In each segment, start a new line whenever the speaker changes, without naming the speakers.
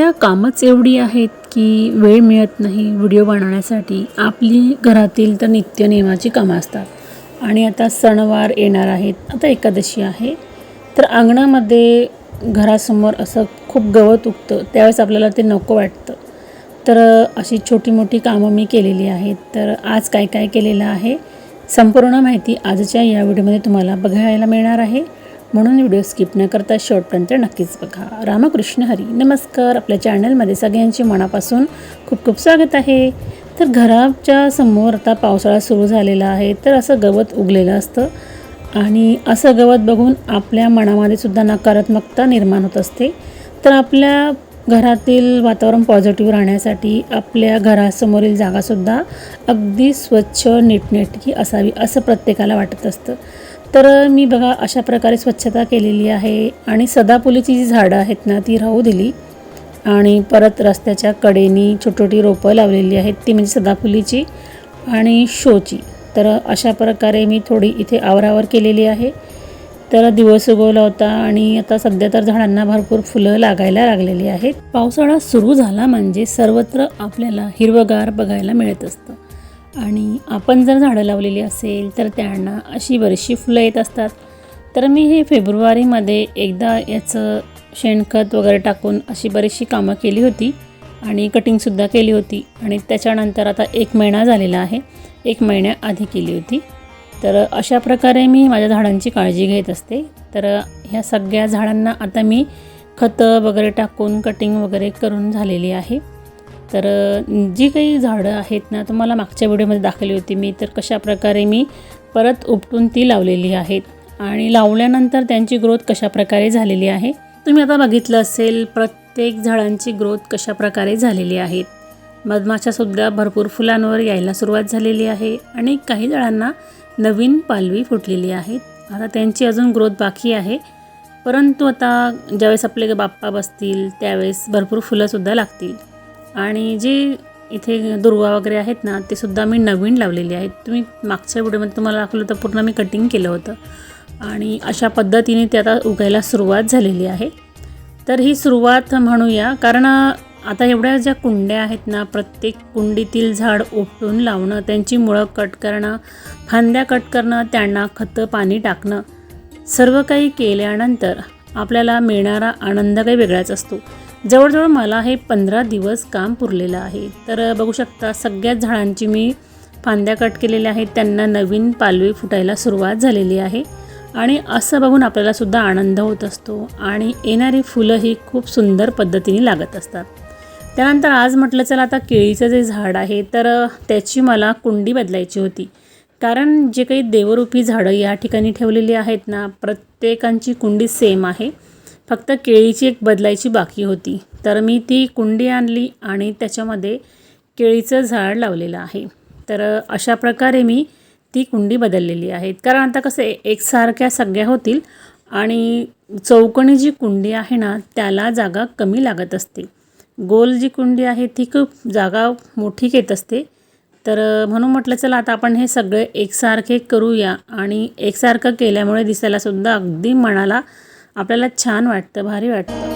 कामच एवढी आहेत की वेळ मिळत नाही व्हिडिओ बनवण्यासाठी. आपली घरातील तर नित्यनेमाची कामं असतात. आणि आता सणवार येणार आहेत. आता एकादशी आहे. तर अंगणामध्ये घरासमोर असं खूप गवत उगतं. त्यावेळेस आपल्याला ते नको वाटतं. तर अशी छोटी मोठी कामं मी केलेली आहेत. तर आज काय काय केलेलं आहे? संपूर्ण माहिती आजच्या या व्हिडिओमध्ये तुम्हाला बघायला मिळणार आहे. म्हणून व्हिडिओ स्किप न करता शेवटपर्यंत नक्कीच बघा. रामकृष्ण हरी नमस्कार. आपल्या चॅनलमध्ये सगळ्यांचे मनापासून खूप खूप स्वागत आहे. तर घराच्या समोर आता पावसाळा सुरू झालेला आहे तर असं गवत उगलेलं असतं. आणि असं गवत बघून आपल्या मनामध्ये सुद्धा नकारात्मकता निर्माण होत असते. तर आपल्या घरातील वातावरण पॉझिटिव्ह राहण्यासाठी आपल्या घरासमोरील जागासुद्धा अगदी स्वच्छ नीटनेटकी असावी असं प्रत्येकाला वाटत असतं. तर मी बघा अशा प्रकारे स्वच्छता केलेली आहे आणि सदाफुलीची जी झाडं आहेत ना ती राहू दिली. आणि परत रस्त्याच्या कडेनी छोटी छोटी रोपं लावलेली आहेत ती म्हणजे सदाफुलीची आणि शोची. तर अशा प्रकारे मी थोडी इथे आवरावर केलेली आहे. तर दिवस उगवला होता आणि आता सध्या तर झाडांना भरपूर फुलं लागायला लागलेली आहेत. पावसाळा सुरू झाला म्हणजे सर्वत्र आपल्याला हिरवगार बघायला मिळत असतं. आणि आपण जर झाडं लावलेली असेल तर त्यांना अशी बरीचशी फुलं येत असतात. तर मी हे फेब्रुवारीमध्ये एकदा याचं शेणखत वगैरे टाकून अशी बरीचशी कामं केली होती आणि कटिंगसुद्धा केली होती. आणि त्याच्यानंतर आता एक महिना झालेला आहे. एक महिन्याआधी केली होती. तर अशा प्रकारे मी माझ्या झाडांची काळजी घेत असते. तर ह्या सगळ्या झाडांना आता मी खतं वगैरे टाकून कटिंग वगैरे करून झालेली आहे. तर जी काही झाडं आहेत ना तुम्हाला मागच्या व्हिडिओमध्ये दाखवली होती. मी तर कशा प्रकारे मी परत उपटून ती लावलेली आहेत आणि लावल्यानंतर त्यांची ग्रोथ कशा प्रकारे झालेली आहे तुम्ही आता बघितलं असेल प्रत्येक झाडांची ग्रोथ कशा प्रकारे झालेली आहेत मधमाशासुद्धा भरपूर फुलांवर यायला सुरुवात झालेली आहे आणि काही झाडांना नवीन पालवी फुटलेली आहेत. आता त्यांची अजून ग्रोथ बाकी आहे. परंतु आता ज्यावेळेस आपले बाप्पा बसतील त्यावेळेस भरपूर फुलंसुद्धा लागतील. आणि जे इथे दुर्वा वगैरे आहेत ना ते सुद्धा मी नवीन लावलेली आहेत. तुम्ही मागच्या व्हिडिओमध्ये तुम्हाला दाखवलं तर पूर्ण मी कटिंग केलं होतं. आणि अशा पद्धतीने ते आता उगायला सुरुवात झालेली आहे. तर ही सुरुवात म्हणूया कारण आता एवढ्या ज्या कुंड्या आहेत ना प्रत्येक कुंडीतील झाड उपटून लावणं त्यांची मुळं कट करणं फांद्या कट करणं त्यांना खतं पाणी टाकणं सर्व काही केल्यानंतर आपल्याला मिळणारा आनंद काही वेगळाच असतो. जवळजवळ मला हे पंधरा दिवस काम पुरलेलं आहे. तर बघू शकता सगळ्याच झाडांची मी फांद्या कट केलेल्या आहेत. त्यांना नवीन पालवी फुटायला सुरुवात झालेली आहे. आणि असं बघून आपल्याला सुद्धा आनंद होत असतो आणि येणारी फुलं ही खूप सुंदर पद्धतीने लागत असतात. त्यानंतर आज म्हटलं चला आता केळीचं जे झाड आहे तर त्याची मला कुंडी बदलायची होती. कारण जे काही देवरूपी झाडं या ठिकाणी ठेवलेली आहेत ना प्रत्येकांची कुंडी सेम आहे. फक्त केळीची एक बदलायची बाकी होती. तर मी ती कुंडी आणली आणि त्याच्यामध्ये केळीचं झाड लावलेलं आहे. तर अशा प्रकारे मी ती कुंडी बदललेली आहे. कारण आता कसं आहे एकसारख्या सगळ्या होतील आणि चौकणी जी कुंडी आहे ना त्याला जागा कमी लागत असते. गोल जी कुंडी आहे ती खूप जागा मोठी घेत असते. तर म्हणून म्हटलं चला आता आपण हे सगळे एकसारखे करूया आणि एकसारखं केल्यामुळे दिसायलासुद्धा अगदी मनाला आपल्याला छान वाटतं भारी वाटतं.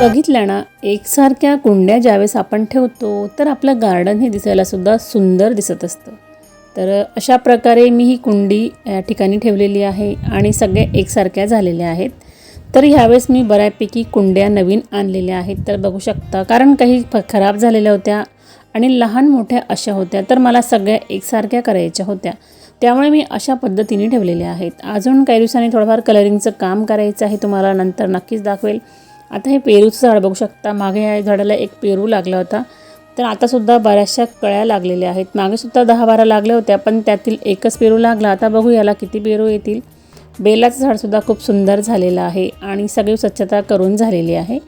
बघितल्या ना एकसारख्या कुंड्या ज्यावेळेस आपण ठेवतो तर आपलं गार्डन हे दिसायलासुद्धा सुंदर दिसत असतं. तर अशा प्रकारे मी ही कुंडी या ठिकाणी ठेवलेली आहे आणि सगळ्या एकसारख्या झालेल्या आहेत. तर ह्यावेळेस मी बऱ्यापैकी कुंड्या नवीन आणलेल्या आहेत. तर बघू शकता कारण काही खराब झालेल्या होत्या आणि लहान मोठ्या अशा होत्या तर मला सगळ्या एकसारख्या करायच्या होत्या. त्यामुळे मी अशा पद्धतीने ठेवलेल्या आहेत. अजून काही दिवसांनी थोडंफार कलरिंगचं काम करायचं आहे तुम्हाला नंतर नक्कीच दाखवेल. आता हे पेरूचं झाड बघू शकता मागे या झाडाला एक पेरू लागला होता. तर आतासुद्धा बऱ्याचशा कळ्या लागलेल्या आहेत. मागेसुद्धा दहा बारा लागल्या होत्या पण त्यातील एकच पेरू लागला. आता बघू याला किती पेरू येतील. बेलाचं झाडसुद्धा खूप सुंदर झालेलं आहे आणि सगळी स्वच्छता करून झालेली आहे.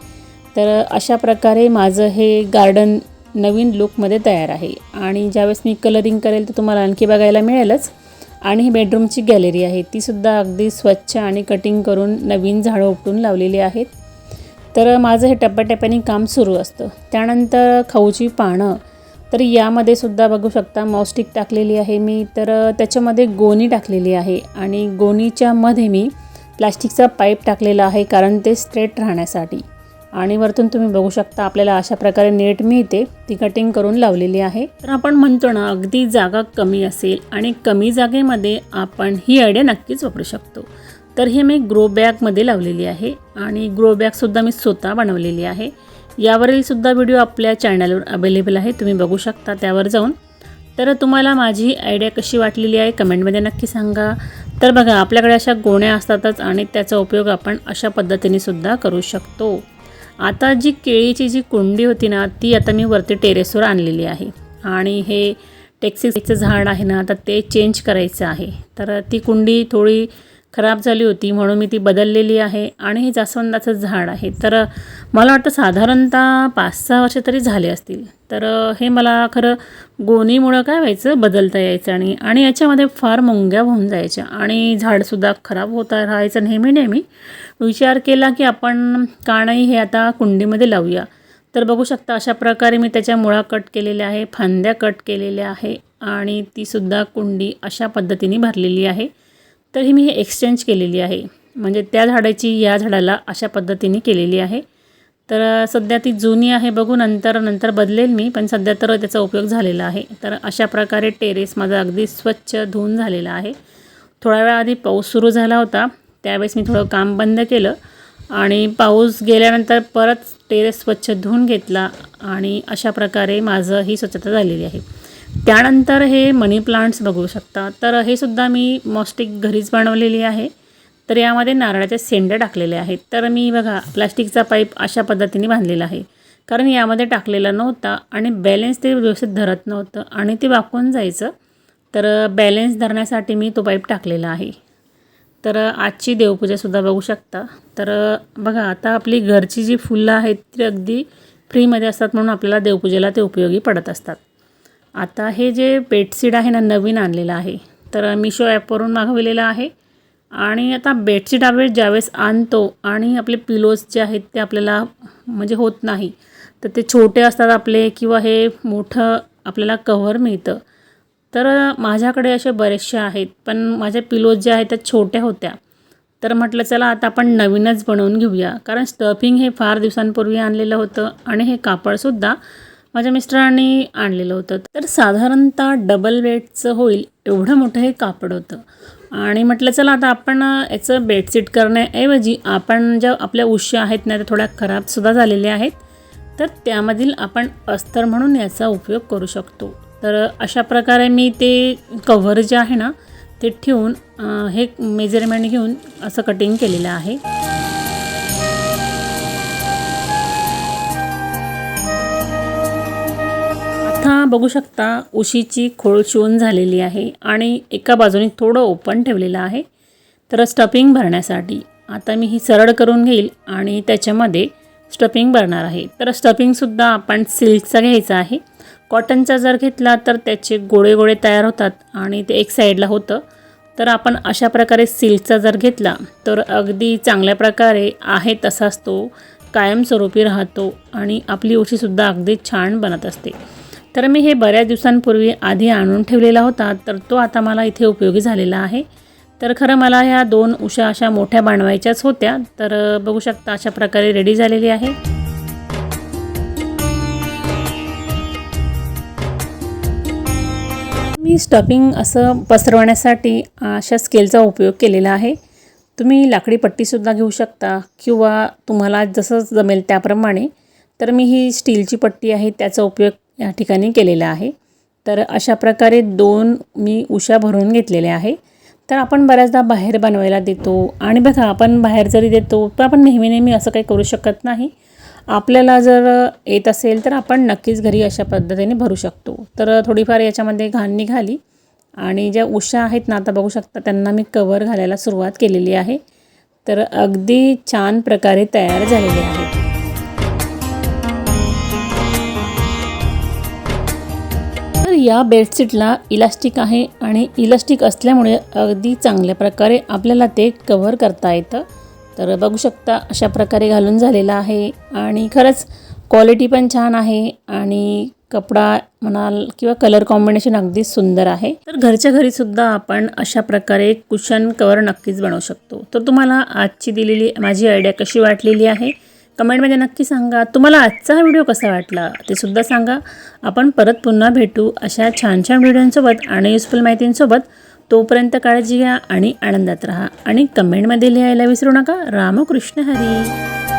तर अशा प्रकारे माझं हे गार्डन नवीन लुकमध्ये तयार आहे. आणि ज्यावेळेस मी कलरिंग करेल तर तुम्हाला आणखी बघायला मिळेलच. आणि ही बेडरूमची गॅलरी आहे. तीसुद्धा अगदी स्वच्छ आणि कटिंग करून नवीन झाडं उपटून लावलेली आहेत. तर माझं हे टप्प्याटप्प्याने काम सुरू असतं. त्यानंतर खाऊची पानं तर यामध्ये सुद्धा बघू शकता मॉस्टिक टाकलेली आहे मी. तर त्याच्यामध्ये गोणी टाकलेली आहे आणि गोणीच्या मध्ये मी प्लास्टिकचा पाईप टाकलेला आहे कारण ते स्ट्रेट राहण्यासाठी. आणि वरतून तुम्ही बघू शकता आपल्याला अशा प्रकारे नेट मिळते ती कटिंग करून लावलेली आहे. तर आपण म्हणतो ना अगदी जागा कमी असेल आणि कमी जागेमध्ये आपण ही आयडिया नक्कीच वापरू शकतो. तर हे मी ग्रो बॅगमध्ये लावलेली आहे आणि ग्रो बॅगसुद्धा मी स्वतः बनवलेली आहे. यावरील सुद्धा व्हिडिओ आपल्या चॅनलवर अवेलेबल आहे. तुम्ही बघू शकता त्यावर जाऊन. तर तुम्हाला माझी आयडिया कशी वाटलेली आहे कमेंटमध्ये नक्की सांगा. तर बघा आपल्याकडे अशा गोण्या असतातच आणि त्याचा उपयोग आपण अशा पद्धतीने सुद्धा करू शकतो. आता जी केळीची जी कुंडी होती ना ती आता मी वरती टेरेसवर आणलेली आहे. आणि हे टेक्सिसचं झाड आहे ना आता ते चेंज करायचं आहे. तर ती कुंडी थोडी खराब झाली होती म्हणून मी ती बदललेली आहे आणि हे जास्वंदाचं झाड आहे. तर मला वाटतं साधारणतः पाच सहा वर्ष तरी झाले असतील. तर हे मला खरं गोणीमुळं काय व्हायचं? बदलता यायचं आणि आणि याच्यामध्ये फार मुंग्या होऊन जायच्या आणि झाडसुद्धा खराब होता राहायचं नेहमी नेहमी. विचार केला की आपण का नाही हे आता कुंडीमध्ये लावूया. तर बघू शकता अशा प्रकारे मी त्याच्या मुळा कट केलेल्या आहे फांद्या कट केलेल्या आहे आणि तीसुद्धा कुंडी अशा पद्धतीने भरलेली आहे. तर ही मी हे एक्सचेंज केलेली आहे. म्हणजे त्या झाडाची या झाडाला अशा पद्धतीने केलेली आहे. तर सध्या ती जुनी आहे बघू नंतर नंतर बदलेल मी पण सध्या तर त्याचा उपयोग झालेला आहे. तर अशा प्रकारे टेरेस माझा अगदी स्वच्छ धुवून झालेला आहे. थोड्या वेळा आधी पाऊस सुरू झाला होता. त्यावेळेस मी थोडं काम बंद केलं आणि पाऊस गेल्यानंतर परत टेरेस स्वच्छ धुवून घेतला आणि अशा प्रकारे माझं ही स्वच्छता झालेली आहे. त्यानंतर हे मनी प्लांट्स बघू शकता. तर हे सुद्धा मी मॉस्टिक घरीच बनवलेली आहे. तर यामध्ये नारळाचे सेंड्या टाकलेले आहेत. तर मी बघा प्लास्टिकचा पाईप अशा पद्धतीने बांधलेला आहे. कारण यामध्ये टाकलेला नव्हता आणि बॅलेन्स ते व्यवस्थित धरत नव्हतं आणि ते वाकून जायचं. तर बॅलेन्स धरण्यासाठी मी तो पाईप टाकलेला आहे. तर आजची देवपूजासुद्धा बघू शकता. तर बघा आता आपली घरची जी फुलं आहेत ती अगदी फ्रीमध्ये असतात म्हणून आपल्याला देवपूजेला ते उपयोगी पडत असतात. आता हे जे बेडशीट आहे ना नवीन आणलेलं आहे. तर मिशो ॲपवरून मागवलेलं आहे. आणि आता बेडशीट आपण ज्यावेळेस आणतो आणि आपले पिलोज जे आहेत ते आपल्याला म्हणजे होत नाही तर ते छोटे असतात आपले किंवा हे मोठं आपल्याला कव्हर मिळतं. तर माझ्याकडे असे बरेचसे आहेत पण माझ्या पिलोज ज्या आहेत त्या छोट्या होत्या. तर म्हटलं चला आता आपण नवीनच बनवून घेऊया. कारण स्टफिंग हे फार दिवसांपूर्वी आणलेलं होतं आणि हे कापडसुद्धा माझ्या मिस्टरांनी आणलेलं होतं. तर साधारणतः डबल वेटचं होईल एवढं मोठं हे कापड होतं. आणि म्हटलं चला आता आपण याचं बेडशीट करण्याऐवजी आपण ज्या आपल्या उश्या आहेत ना त्या थोड्या खराबसुद्धा झालेल्या आहेत तर त्यामधील आपण अस्तर म्हणून याचा उपयोग करू शकतो. तर अशा प्रकारे मी ते कव्हर जे आहे ना ते ठेवून हे मेजरमेंट घेऊन असं कटिंग केलेलं आहे. बघू शकता उशीची खोळ शिवून झालेली आहे आणि एका बाजूने थोडं ओपन ठेवलेलं आहे. तर स्टफिंग भरण्यासाठी. आता मी ही सरळ करून घेईल आणि त्याच्यामध्ये स्टफिंग भरणार आहे. तर स्टफिंगसुद्धा आपण सिल्कचा घ्यायचा आहे. कॉटनचा जर घेतला तर त्याचे गोळे गोळे तयार होतात आणि ते एक साईडला होतं. तर आपण अशा प्रकारे सिल्कचा जर घेतला तर अगदी चांगल्या प्रकारे आहे तसाच तो कायमस्वरूपी राहतो आणि आपली उशीसुद्धा अगदी छान बनत असते. तर मी हे बऱ्याच दिवसांपूर्वी आधी आणून ठेवलेला होता तर तो आता मला इथे उपयोगी झालेला आहे. तर खरं मला ह्या दोन उशा अशा मोठ्या बांधवायच्याच होत्या तर बघू शकता अशा प्रकारे रेडी झालेली आहे. मी स्टफिंग असं पसरवण्यासाठी अशा स्केलचा उपयोग केलेला आहे. तुम्ही लाकडी पट्टीसुद्धा घेऊ शकता किंवा तुम्हाला जसं जमेल त्याप्रमाणे. तर मी ही स्टीलची पट्टी आहे त्याचा उपयोग या ठिकाणी केलेला आहे. तर अशा प्रकारे दोन मी उशा भरून घेतलेल्या आहे. तर आपण बऱ्याचदा बाहेर बनवायला देतो आणि बघा आपण बाहेर जरी देतो तर आपण नेहमी नेहमी असं काही करू शकत नाही. आपल्याला जर येत असेल तर आपण नक्कीच घरी अशा पद्धतीने भरू शकतो. तर थोडीफार याच्यामध्ये घाण निघाली आणि ज्या उशा आहेत ना आता बघू शकता त्यांना मी कवर घालायला सुरुवात केलेली आहे. तर अगदी छान प्रकारे तयार झालेली आहेत. या बेडशीटला इलास्टिक आहे आणि इलास्टिक असल्यामुळे अगदी चांगल्या प्रकारे आपल्याला ते कव्हर करता येतं. तर बघू शकता अशा प्रकारे घालून झालेला आहे आणि खरंच क्वालिटी पण छान आहे आणि कपडा म्हणाल किंवा कलर कॉम्बिनेशन अगदी सुंदर आहे. तर घरच्या घरी सुद्धा आपण अशा प्रकारे कुशन कवर नक्कीच बनवू शकतो. तर तुम्हाला आजची दिलेली माझी आयडिया कशी वाटलेली आहे? कमेंटमध्ये नक्की सांगा. तुम्हाला आजचा हा व्हिडिओ कसा वाटला ते सुद्धा सांगा. आपण परत पुन्हा भेटू अशा छान छान व्हिडिओंसोबत आणि युजफुल माहितींसोबत. तोपर्यंत काळजी घ्या आणि आनंदात राहा. आणि कमेंटमध्ये लिहायला विसरू नका. रामकृष्ण हरी.